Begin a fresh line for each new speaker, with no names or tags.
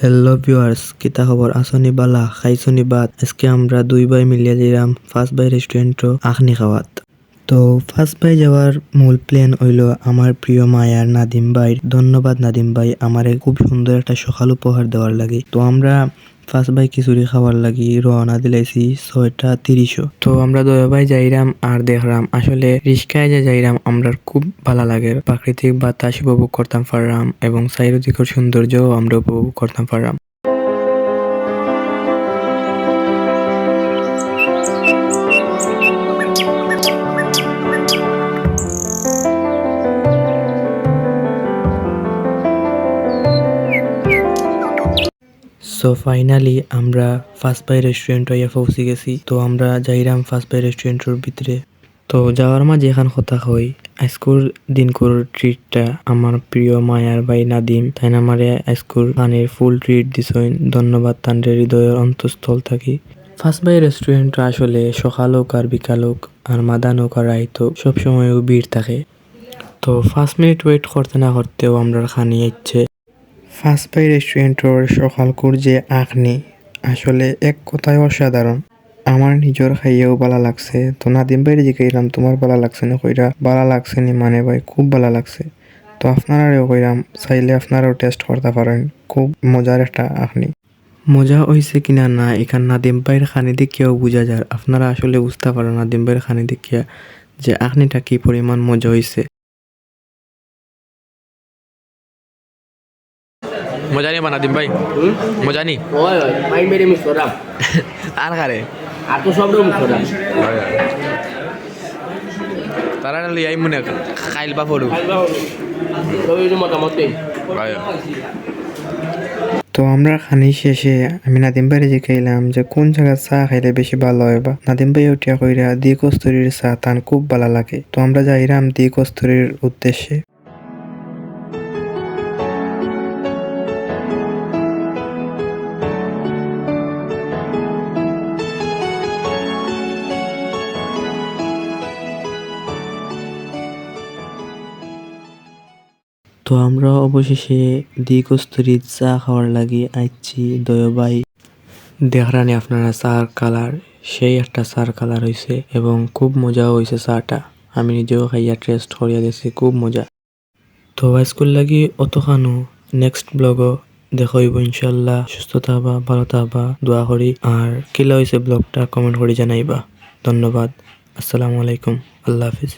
Hello viewers কিতা খবর আসনি বালা খাইছনি বাদ আজকে আমরা দুই ভাই মিলিয়ে দিলাম ফার্স্ট ভাই রেস্টুরেন্ট আখনি খাওয়াত তো ফার্স্ট ভাই যাওয়ার মূল প্ল্যান হইল আমার প্রিয় মায়ার নাদিম ভাই ধন্যবাদ নাদিম ভাই আমারে খুব সুন্দর একটা সকাল উপহার দেওয়ার লাগে তো আমরা ফার্স্ট ভাই খিচুড়ি খাওয়ার লাগি রওনা দিলাইছি ছয়টা তিরিশও। তো আমরা দয়া ভাই যাইরাম আর দেখরাম। আসলে রিস্কায় যে যাইরাম আমরা খুব ভালো লাগে। প্রাকৃতিক বাতাস উপভোগ করতাম পারলাম এবং চারিদিকের সৌন্দর্যও আমরা উপভোগ করতাম পারলাম সো ফাইনালি আমরা ফার্স্ট বাই রেস্টুরেন্ট হইয়া পৌঁছে গেছি। তো আমরা যাইরাম ফার্স্ট বাই রেস্টুরেন্টের ভিতরে। তো যাওয়ার মাঝে এখান কথা হই আইস্কুর দিনকুর ট্রিটটা আমার প্রিয় মায়ার ভাই নাদিম। তাই না আমারে আইস্কুর পানির ফুল ট্রিট দিছইন ধন্যবাদ, তান্ডের হৃদয়ের অন্তঃস্থল থাকি। ফার্স্ট বাই রেস্টুরেন্ট আসলে সকাল হোক আর বিকাল হোক আর মাদান হোক আর রাইত হোক সবসময় ভিড় থাকে। তো ফার্স্ট মিনিট ওয়েট করতে না করতেও আমরা খানি ইচ্ছে ফার্স্ট বাই রেস্টুরেন্টর সকালকুর যে আখনি আসলে এক কথায় অসাধারণ। আমার নিজের খাইয়েও ভালো লাগছে। তো নাদিম ভাই জিজ্ঞাইলাম তোমার ভালো লাগছে না কইরা? ভালো লাগছে নি মানে ভাই, খুব ভালো লাগছে। তো আপনারাও কইরাম, চাইলে আপনারাও টেস্ট করতে পারেন। খুব মজার একটা আখনি মজা হইছে কিনা না, এখান নাদিম ভাইয়ের খানি দেখিয়াও বোঝা যায়। আপনারা আসলে বুঝতে পারেন নাদিম ভাইয়ের খানি দেখিয়া যে আখনিটা কি পরিমাণ মজা হইছে।
মজা নি বানাদিম ভাই মজা নি
মেরে
আর খারে
আর তো সব
তারা লিয়ে আই মনে খাইল বা
সবই তো মতামত
তো আমরা খানি শেষে আমি নাদিম ভাইরে জিজ্ঞাইলাম যে কোন জায়গার চা খাইলে বেশি ভালো হয় বা? নাদিম ভাই উঠিয়া কইরা দি কস্তুরির চা তান খুব ভালো লাগে। তো আমরা যাইরাম দি কস্তুরির উদ্দেশ্যে। তো আমরা অবশেষে দি কস্তুরির চা খাওয়ার লাগি আইছি দয়বাই। দেখরানি আপনারা চার কালার, সেই একটা চার কালার হয়েছে এবং খুব মজা হয়েছে চাটা। আমি নিজেও খাইয়া টেস্ট করিয়া দিয়েছি খুব মজা। তো স্কুল লাগি অতখানো। নেক্সট ব্লগও দেখাইব ইনশাল্লাহ সুস্থ থাকবা ভালো থাকবা দোয়া করি। আর কিলা হয়েছে ব্লগটা কমেন্ট করে জানাইবা। ধন্যবাদ। আসসালামু আলাইকুম। আল্লাহ হাফিজ।